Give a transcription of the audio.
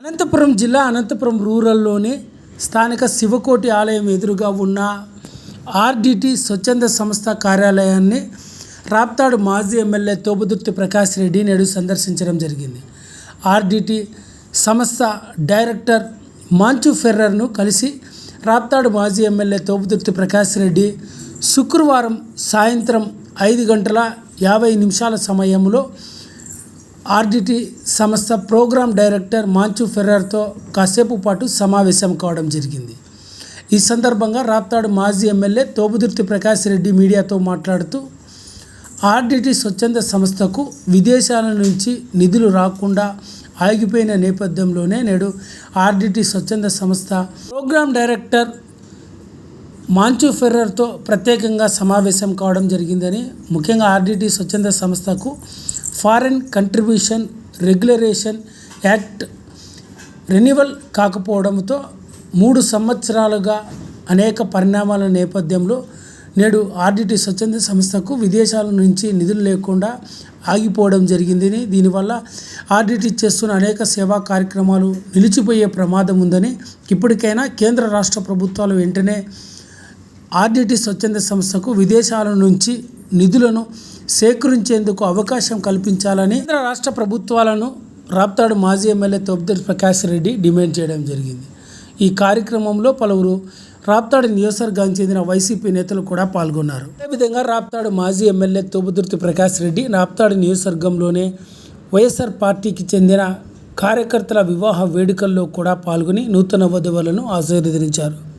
అనంతపురం జిల్లా అనంతపురం రూరల్లోని స్థానిక శివకోటి ఆలయం ఎదురుగా ఉన్న ఆర్డిటి స్వచ్ఛంద సంస్థ కార్యాలయాన్ని రాప్తాడు మాజీ ఎమ్మెల్యే తోబుదుర్తి ప్రకాష్ రెడ్డి నేడు సందర్శించడం జరిగింది. ఆర్డిటి సంస్థ డైరెక్టర్ మాంచు ఫెర్రర్ను కలిసి రాప్తాడు మాజీ ఎమ్మెల్యే తోబుదుర్తి ప్రకాష్ రెడ్డి శుక్రవారం సాయంత్రం ఐదు గంటల యాభై నిమిషాల సమయంలో ఆర్డిటి సంస్థ ప్రోగ్రామ్ డైరెక్టర్ మాంచు ఫెర్రర్తో కాసేపు పాటు సమావేశం కావడం జరిగింది. ఈ సందర్భంగా రాప్తాడు మాజీ ఎమ్మెల్యే తోబుదుర్తి ప్రకాష్ రెడ్డి మీడియాతో మాట్లాడుతూ ఆర్డిటి స్వచ్ఛంద సంస్థకు విదేశాల నుంచి నిధులు రాకుండా ఆగిపోయిన నేపథ్యంలోనే నేడు ఆర్డిటి స్వచ్ఛంద సంస్థ ప్రోగ్రామ్ డైరెక్టర్ మాంచు ఫెర్రర్తో ప్రత్యేకంగా సమావేశం కావడం జరిగిందని ముఖ్యంగా ఆర్డిటి స్వచ్ఛంద సంస్థకు foreign contribution regulation act renewal కాకపోవడంతో మూడు సంవత్సరాలుగా అనేక పరిణామాల నేపథ్యంలో నేడు ఆర్డిటి స్వచ్ఛంద సంస్థకు విదేశాల నుంచి నిధులు లేకుండా ఆగిపోవడం జరిగిందని దీనివల్ల ఆర్డిటి చేస్తున్న అనేక సేవా కార్యక్రమాలు నిలిచిపోయే ప్రమాదం ఉందని ఇప్పటికైనా కేంద్ర రాష్ట్ర ప్రభుత్వాలు వెంటనే ఆర్డిటి స్వచ్ఛంద సంస్థకు విదేశాల నుంచి నిధులను సేకరించేందుకు అవకాశం కల్పించాలని కేంద్ర రాష్ట్ర ప్రభుత్వాలను రాప్తాడు మాజీ ఎమ్మెల్యే తొబ్దర్ ప్రకాష్ రెడ్డి డిమాండ్ చేయడం జరిగింది. ఈ కార్యక్రమంలో పలువురు రాప్తాడు నియోజకవర్గానికి చెందిన వైసీపీ నేతలు కూడా పాల్గొన్నారు. అదేవిధంగా రాప్తాడు మాజీ ఎమ్మెల్యే తోబుదుర్తి ప్రకాష్ రెడ్డి రాప్తాడు నియోజకవర్గంలోనే వైఎస్ఆర్ పార్టీకి చెందిన కార్యకర్తల వివాహ వేడుకల్లో కూడా పాల్గొని నూతన వధువులను ఆశీర్వదించారు.